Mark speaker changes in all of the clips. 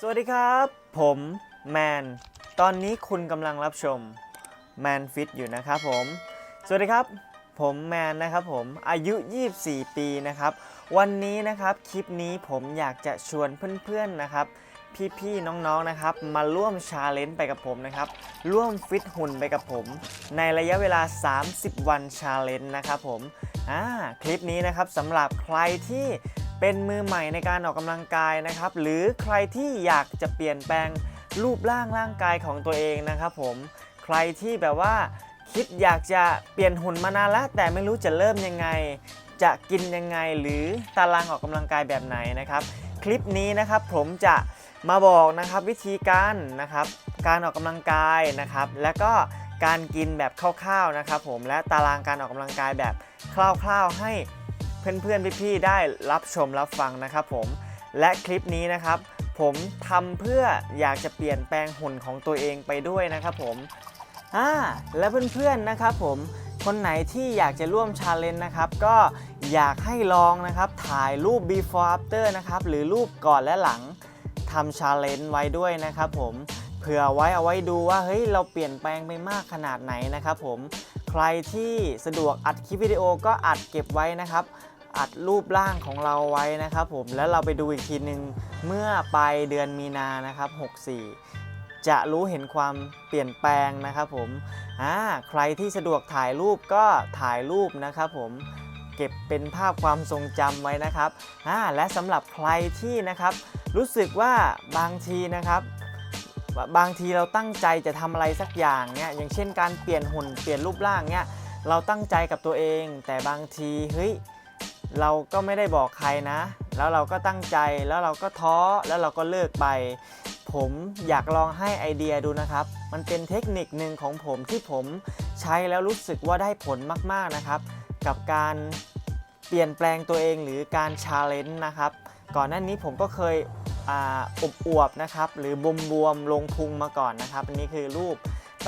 Speaker 1: สวัสดีครับ ผมแมน ตอนนี้คุณกำลังรับชมแมนฟิตอยู่นะครับผม สวัสดีครับ ผมแมนนะครับผมอายุ 24 ปีนะครับ วันนี้นะครับคลิปนี้ผมอยากจะชวนเพื่อนๆนะครับ พี่ๆน้องๆนะครับ มาร่วมชาเลนจ์ไปกับผมนะครับ ร่วมฟิตหุ่นไปกับผม ในระยะเวลา 30 วันชาเลนจ์นะครับผมอ่าคลิปนี้นะครับสำหรับใครที่ เป็นมือใหม่ในการออกกำลังกายนะครับ หรือใครที่อยากจะเปลี่ยนแปลงรูปร่างร่างกายของตัวเองนะครับผมใครที่แบบว่าคิดอยากจะเปลี่ยนหุ่นมานานแล้วแต่ไม่รู้จะเริ่มยังไง จะกินยังไงหรือตารางออกกำลังกายแบบไหนนะครับ คลิปนี้นะครับผมจะมาบอกนะครับวิธีการนะครับการออกกำลังกายนะครับ และก็การกินแบบคร่าวๆนะครับ ผมและตารางการออกกำลังกายแบบคร่าวๆให้ เพื่อนๆพี่ๆได้รับชมรับฟังนะครับผมและคลิปนี้นะครับผมทำเพื่ออยากจะเปลี่ยนแปลงหุ่นของตัวเองไปด้วยนะครับผมอ่าและเพื่อนๆนะครับผมคนไหนที่อยากจะร่วมชาเลนจ์นะครับก็อยากให้ลองนะครับถ่ายรูป before after นะครับหรือรูปก่อนและหลังทำชาเลนจ์ไว้ด้วยนะครับผมเผื่อไว้เอาไว้ดูว่าเฮ้ยเราเปลี่ยนแปลงไปมากขนาดไหนนะครับผมใครที่สะดวกอัดคลิปวิดีโอก็อัดเก็บไว้นะครับ อัดรูปร่างของเราไว้นะครับผมแล้วเราไปดูอีกทีหนึ่งเมื่อปลายเดือนมีนานะครับ 64 จะรู้เห็นความเปลี่ยนแปลงนะครับผมอ่าใครที่สะดวกถ่ายรูปก็ถ่ายรูปนะครับผมเก็บเป็นภาพความทรงจำไว้นะครับอ่าและสำหรับใครที่นะครับ รู้สึกว่าบางทีนะครับบางทีเราตั้งใจจะทำอะไรสักอย่างเนี่ยอย่างเช่นการเปลี่ยนหุ่นเปลี่ยนรูปร่างเนี่ยเราตั้งใจกับตัวเอง แต่บางทีเฮ้ย เราก็ไม่ได้บอกใครนะ แล้วเราก็ตั้งใจแล้วเราก็ท้อแล้วเราก็เลิกไป ผมอยากลองให้ไอเดียดูนะครับ มันเป็นเทคนิคหนึ่งของผมที่ผมใช้แล้วรู้สึกว่าได้ผลมากๆนะครับ กับการเปลี่ยนแปลงตัวเองหรือการชาเลนจ์นะครับ ก่อนหน้านี้ผมก็เคยอบอวบนะครับ หรือบวมบวมๆลงพุงมาก่อนนะครับ อันนี้คือรูป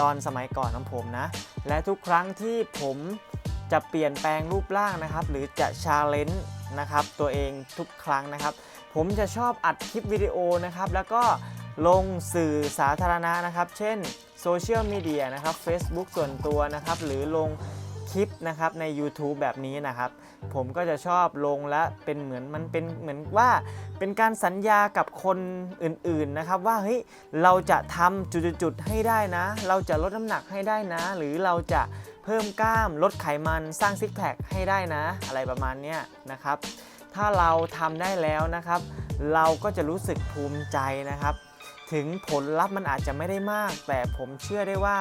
Speaker 1: ตอนสมัยก่อนของผมนะ และทุกครั้งที่ผม จะเปลี่ยนแปลงรูปร่างนะครับ หรือจะชาเลนจ์นะครับตัวเองทุกครั้งนะครับ ผมจะชอบอัดคลิปวิดีโอนะครับ แล้วก็ลงสื่อสาธารณะนะครับ เช่นโซเชียลมีเดียนะครับ Facebook ส่วนตัวนะครับ หรือลงคลิปนะครับใน YouTube แบบนี้นะครับ ผมก็จะชอบลงและเป็นเหมือนมันเป็นเหมือนว่าเป็นการสัญญากับคนอื่นๆนะครับ ว่าเฮ้ยเราจะทำจุดๆๆให้ได้นะ เราจะลดน้ำหนักให้ได้นะ หรือเราจะ เพิ่มกล้ามลดไขมันสร้างซิกแพคให้ได้นะ อะไรประมาณนี้นะครับ ถ้าเราทำได้แล้วนะครับ เราก็จะรู้สึกภูมิใจนะครับ ถึงผลลัพธ์มันอาจจะไม่ได้มาก แต่ผมเชื่อได้ว่า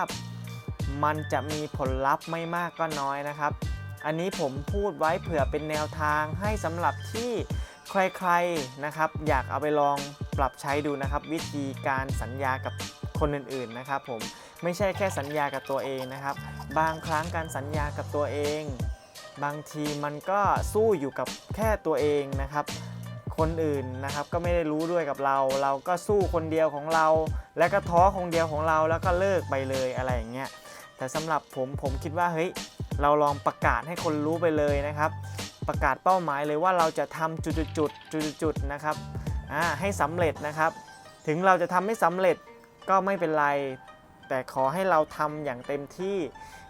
Speaker 1: มันจะมีผลลัพธ์ไม่มากก็น้อยนะครับ อันนี้ผมพูดไว้เผื่อเป็นแนวทางให้สำหรับที่ใครๆนะครับ อยากเอาไปลองปรับใช้ดูนะครับ วิธีการสัญญากับคนอื่นๆนะครับผม ไม่ใช่แค่สัญญากับตัวเองนะครับ บางครั้งการสัญญากับตัวเอง บางทีมันก็สู้อยู่กับแค่ตัวเองนะครับ คนอื่นนะครับก็ไม่ได้รู้ด้วยกับเรา เราก็สู้คนเดียวของเรา แล้วก็ท้อคนเดียวของเราแล้วก็เลิกไปเลยอะไรอย่างเงี้ยแต่สำหรับผมผมคิดว่าเฮ้ยเราลองประกาศให้คนรู้ไปเลยนะครับ ประกาศเป้าหมายเลยว่าเราจะทำจุดๆๆจุดๆนะครับให้สำเร็จนะครับ ถึงเราจะทำไม่สำเร็จก็ไม่เป็นไร แต่ขอให้เราทำอย่างเต็มที่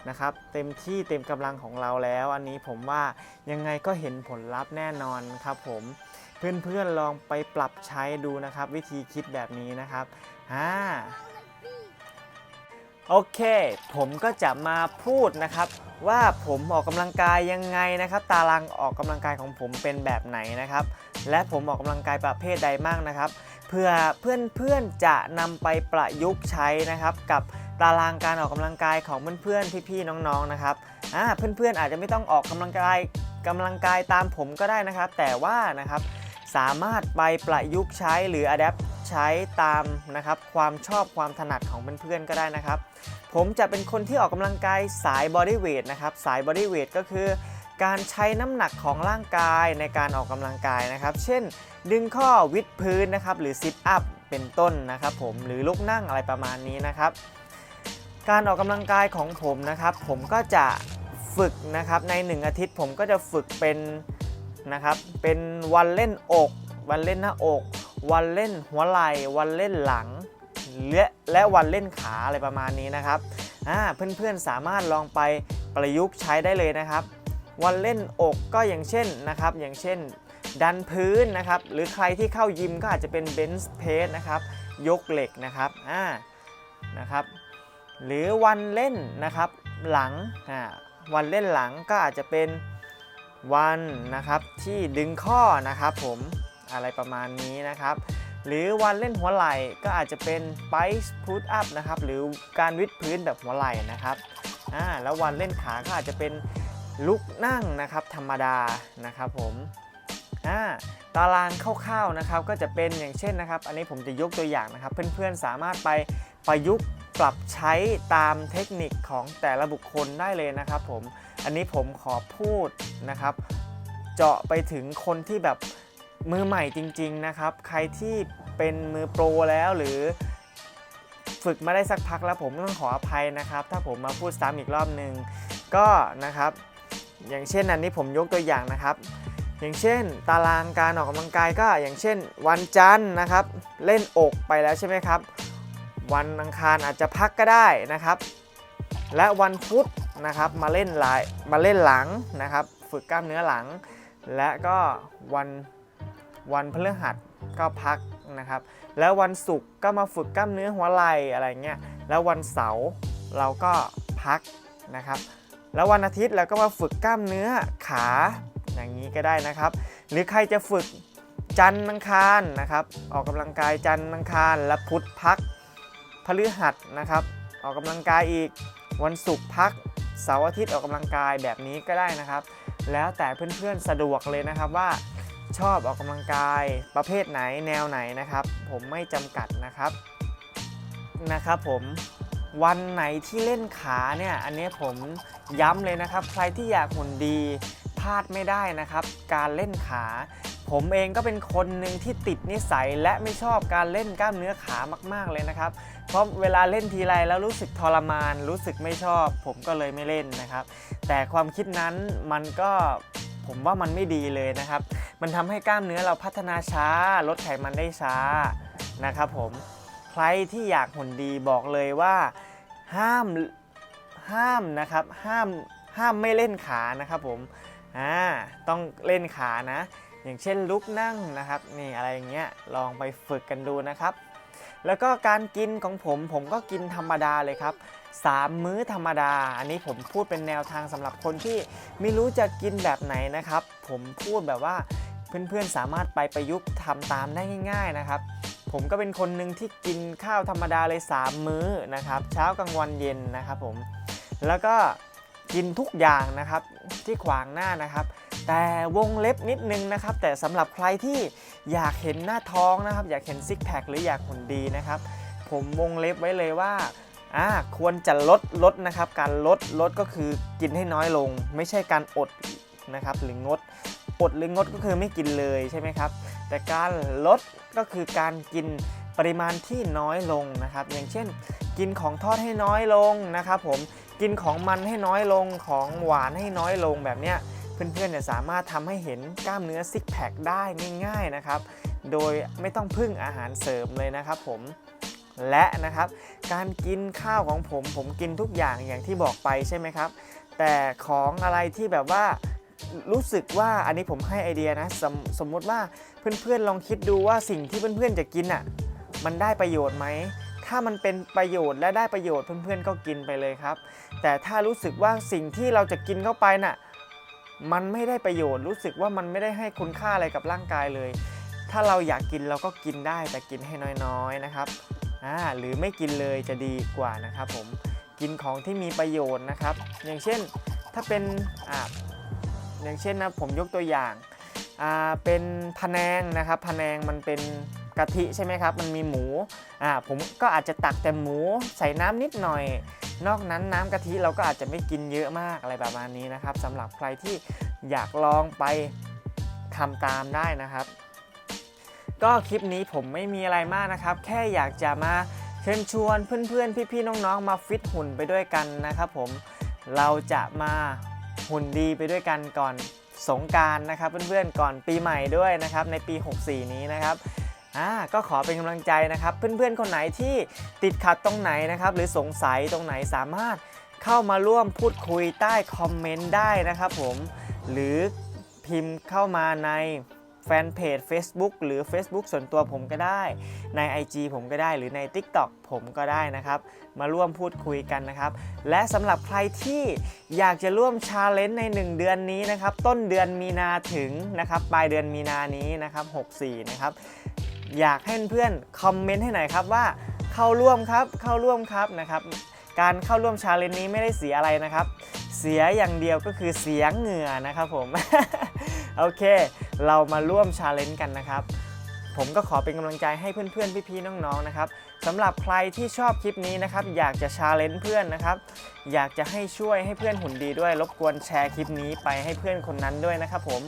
Speaker 1: นะครับ เต็มที่เต็มกำลังของเราแล้ว อันนี้ผมว่ายังไงก็เห็นผลลัพธ์แน่นอนครับผมเพื่อนๆลองไปปรับใช้ดูนะครับ วิธีคิดแบบนี้นะครับอ่าโอเค ผมก็จะมาพูดนะครับ ว่าผมออกกำลังกายยังไงนะครับ ตารางออกกำลังกายของผมเป็นแบบไหนนะครับ และผมออกกำลังกายประเภทใดบ้างนะครับ เพื่อเพื่อนๆจะนำไปประยุกต์ใช้นะครับ กับตารางการออกกำลังกายของเพื่อนๆพี่ๆน้องๆนะครับอ่าเพื่อนๆอาจจะไม่ต้องออกกำลังกายกำลังกายตามผมก็ได้นะครับ แต่ว่านะครับสามารถไปประยุกต์ใช้หรือ adapt ใช้ตามนะครับความชอบความถนัดของเพื่อนๆก็ได้นะครับ ผมจะเป็นคนที่ออกกำลังกายสาย body weight นะครับ สาย body weight ก็คือ การใช้น้ำหนักของร่างกายในการออกกำลังกายนะครับ เช่น ดึงข้อวิดพื้นนะครับ หรือ sit up เป็นต้นนะครับ ผมหรือลุกนั่งอะไรประมาณนี้นะครับ การออกกำลังกายของผมนะครับ ผมก็จะฝึกนะครับใน 1 อาทิตย์ผมก็จะฝึกเป็นนะครับเป็นวันเล่นอก วันเล่นหน้าอก วันเล่นหัวไหล่วันเล่นหลังและและวันเล่นขาอะไรประมาณนี้นะครับเพื่อนๆสามารถลองไปประยุกต์ใช้ได้เลยนะครับ วันเล่นอกก็อย่างเช่นนะครับอย่างเช่น ดันพื้นนะครับหรือใครที่เข้ายิมก็อาจจะเป็นเบนช์เพสนะครับยกเหล็กนะครับอ่านะครับหรือวันเล่นนะครับหลังอ่าวันเล่นหลังก็อาจจะเป็นวันนะครับที่ดึงข้อนะครับผมอะไรประมาณนี้นะครับ หรือวันเล่นหัวไหล่ก็อาจจะเป็นไ i ์พุทอัพนะครับหรือการวิดพื้นแบบหัวไหล่นะครับอ่าแล้ววันเล่นขาก็อาจจะเป็น ลุกนั่งนะครับธรรมดานะครับผมอ่าตารางคร่าวๆนะครับก็จะเป็นอย่างเช่นนะครับ อันนี้ผมจะยกตัวอย่างนะครับ เพื่อนๆสามารถไปประยุกต์ปรับใช้ตามเทคนิคของแต่ละบุคคลได้เลยนะครับผมอันนี้ผมขอพูดนะครับ เจาะไปถึงคนที่แบบมือใหม่จริง ๆนะครับ ใครที่เป็นมือโปรแล้วหรือฝึกมาได้สักพักแล้วผมต้องขออภัยนะครับ ถ้าผมมาพูดซ้ำอีกรอบหนึ่งก็นะครับ อย่างเช่นอันนี้ผมยกตัวอย่างนะครับ อย่างเช่น ตารางการออกกำลังกายก็อย่างเช่น วันจันทร์นะครับ เล่นอกไปแล้วใช่ไหมครับ วันอังคารอาจจะพักก็ได้นะครับ และวันพุธนะครับมาเล่นหลายมาเล่นหลังนะครับ ฝึกกล้ามเนื้อหลัง และก็วันวันพฤหัสก็พักนะครับ แล้ววันศุกร์ก็มาฝึกกล้ามเนื้อหัวไหล่อะไรเงี้ยแล้ววันเสาร์เราก็พักนะครับ แล้ววันอาทิตย์เราก็มาฝึกกล้ามเนื้อขาอย่างนี้ก็ได้นะครับ หรือใครจะฝึกจันทร์อังคารนะครับ ออกกำลังกายจันทร์อังคารและพุธพักพฤหัสนะครับ ออกกำลังกายอีกวันศุกร์พักเสาร์อาทิตย์ออกกำลังกายแบบนี้ก็ได้นะครับ แล้วแต่เพื่อนๆสะดวกเลยนะครับว่าชอบออกกำลังกายประเภทไหนแนวไหนนะครับ ผมไม่จำกัดนะครับนะครับผม วันไหนที่เล่นขาเนี่ยอันนี้ผมย้ำเลยนะครับ ใครที่อยากหุ่นดีพลาดไม่ได้นะครับ การเล่นขา ผมเองก็เป็นคนหนึ่งที่ติดนิสัยและไม่ชอบการเล่นกล้ามเนื้อขามาก ๆเลยนะครับ เพราะเวลาเล่นทีไรแล้วรู้สึกทรมาน รู้สึกไม่ชอบ ผมก็เลยไม่เล่นนะครับ แต่ความคิดนั้นมันก็ผมว่ามันไม่ดีเลยนะครับ มันทำให้กล้ามเนื้อเราพัฒนาช้า ลดไขมันได้ช้านะครับผม รที่อยากหุ่นดีบอกเลยว่าห้ามห้ามนะครับห้ามห้ามไม่เล่นขานะครับผมอ่าต้องเล่นขานะ อย่างเช่นลุกนั่งนะครับนี่อะไรอย่างเงี้ยลองไปฝึกกันดูนะครับ แล้วก็การกินของผมผมก็กินธรรมดาเลยครับ3 มื้อธรรมดา อันนี้ผมพูดเป็นแนวทางสำหรับคนที่ไม่รู้จะกินแบบไหนนะครับ ผมพูดแบบว่าเพื่อนๆสามารถไปประยุกต์ทำตามได้ง่าย ๆนะครับ ผมก็เป็นคนหนึ่งที่กินข้าวธรรมดาเลย 3 มื้อนะครับ เช้ากลางวันเย็นนะครับผมแล้วก็กินทุกอย่างนะครับที่ขวางหน้านะครับ แต่วงเล็บนิดนึงนะครับ แต่สำหรับใครที่อยากเห็นหน้าท้องนะครับ อยากเห็นซิกแพคหรืออยากหุ่นดีนะครับ ผมวงเล็บไว้เลยว่าอ่าควรจะลดลดนะครับ การลดลดก็คือกินให้น้อยลง ไม่ใช่การอดนะครับหรืองดอดหรืองดก็คือไม่กินเลยใช่ไหมครับ แต่การลดก็คือการกินปริมาณที่น้อยลงนะครับ อย่างเช่น กินของทอดให้น้อยลงนะครับผมกินของมันให้น้อยลงของหวานให้น้อยลงแบบเนี้ยเพื่อนๆเนี่ยสามารถทำให้เห็นกล้ามเนื้อซิกแพคได้ง่ายๆนะครับ โดยไม่ต้องพึ่งอาหารเสริมเลยนะครับผมและนะครับการกินข้าวของผมผมกินทุกอย่างอย่างที่บอกไปใช่ไหมครับ แต่ของอะไรที่แบบว่า รู้สึกว่าอันนี้ผมให้ไอเดียนะสมสมมุติว่าเพื่อนๆลองคิดดูว่าสิ่งที่เพื่อนๆจะกินอะมันได้ประโยชน์ไหมถ้ามันเป็นประโยชน์และได้ประโยชน์เพื่อนๆก็กินไปเลยครับ แต่ถ้ารู้สึกว่าสิ่งที่เราจะกินเข้าไปน่ะมันไม่ได้ประโยชน์รู้สึกว่ามันไม่ได้ให้คุณค่าอะไรกับร่างกายเลย ถ้าเราอยากกินเราก็กินได้แต่กินให้น้อยๆนะครับอ่าหรือไม่กินเลยจะดีกว่านะครับผมกินของที่มีประโยชน์นะครับ อย่างเช่นถ้าเป็นอ่า อย่างเช่นนะผมยกตัวอย่างาเป็นพะแนงนะครับพะแนงมันเป็นกะทิใช่ไหมครับ มันมีหมูอ่าผมก็อาจจะตักแต่หมูใส่น้ำนิดหน่อย นอกนั้นน้ำกะทิเราก็อาจจะไม่กินเยอะมากอะไรประมาณนี้นะครับสำหรับใครที่อยากลองไปทำตามได้นะครับ ก็คลิปนี้ผมไม่มีอะไรมากนะครับ แค่อยากจะมาเชิญชวนเพื่อนๆ พี่ๆน้องๆ มาฟิตหุ่นไปด้วยกันนะครับผมเราจะมา หุ่นดีไปด้วยกันก่อนสงการนะครับเพื่อนๆก่อนปีใหม่ด้วยนะครับในปี 64 นี้นะครับอ่าก็ขอเป็นกำลังใจนะครับ เพื่อนๆคนไหนที่ติดขัดตรงไหนนะครับ หรือสงสัยตรงไหนสามารถเข้ามาร่วมพูดคุยใต้คอมเมนต์ได้นะครับผมหรือพิมพ์เข้ามาใน แฟนเพจ Facebook หรือ Facebook ส่วนตัวผมก็ได้ ใน IG ผมก็ได้หรือใน TikTok ผมก็ได้นะครับ มาร่วมพูดคุยกันนะครับ และสำหรับใครที่อยากจะร่วมชาเลนจ์ใน 1 เดือนนี้นะครับ ต้นเดือนมีนาถึงนะครับปลายเดือนมีนานี้นะครับ 64 นะครับ อยากให้เพื่อนคอมเมนต์ให้หน่อยครับว่าเข้าร่วมครับเข้าร่วมครับนะครับการเข้าร่วมชาเลนจ์นี้ไม่ได้เสียอะไรนะครับ เสียอย่างเดียวก็คือเสียงเหงื่อนะครับผม โอเค เรามาร่วมชาเลนจ์กันนะครับ ผมก็ขอเป็นกำลังใจให้เพื่อนๆ พี่ๆ น้องๆ นะครับสำหรับใครที่ชอบคลิปนี้นะครับ อยากจะชาเลนจ์เพื่อนนะครับ อยากจะให้ช่วยให้เพื่อนหุ่นดีด้วย รบกวนแชร์คลิปนี้ไปให้เพื่อนคนนั้นด้วยนะครับผม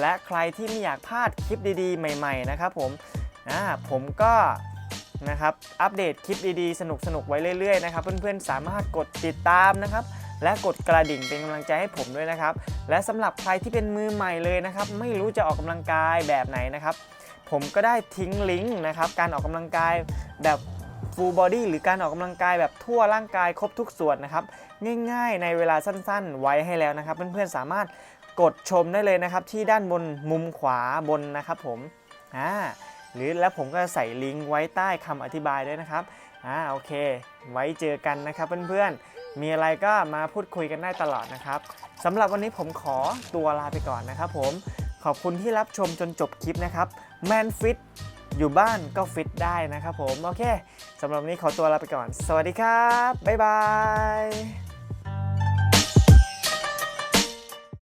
Speaker 1: และใครที่ไม่อยากพลาดคลิปดีๆ ใหม่ๆ นะครับผมอ่าผมก็นะครับ อัปเดตคลิปดีๆ สนุกๆ ไว้เรื่อยๆ นะครับ เพื่อนๆ สามารถกดติดตามนะครับ และกดกระดิ่งเป็นกำลังใจให้ผมด้วยนะครับ และสำหรับใครที่เป็นมือใหม่เลยนะครับ ไม่รู้จะออกกำลังกายแบบไหนนะครับ ผมก็ได้ทิ้งลิงก์นะครับ การออกกำลังกายแบบ full body หรือการออกกำลังกายแบบทั่วร่างกายครบทุกส่วนนะครับ ง่ายๆ ในเวลาสั้นๆ ไว้ให้แล้วนะครับ เพื่อนๆสามารถกดชมได้เลยนะครับ ที่ด้านบนมุมขวาบนนะครับผมอ่าหรือแล้วผมก็จะใส่ลิงก์ไว้ใต้คำอธิบายด้วยนะครับ อ่าโอเค ไว้เจอกันนะครับเพื่อนๆ มีอะไรก็มาพูดคุยกันได้ตลอดนะครับสำหรับวันนี้ผมขอตัวลาไปก่อนนะครับผมขอบคุณที่รับชมจนจบคลิปนะครับแมนฟิตอยู่บ้านก็ฟิตได้นะครับผม โอเคสำหรับวันนี้ขอตัวลาไปก่อน สวัสดีครับ บ๊ายบาย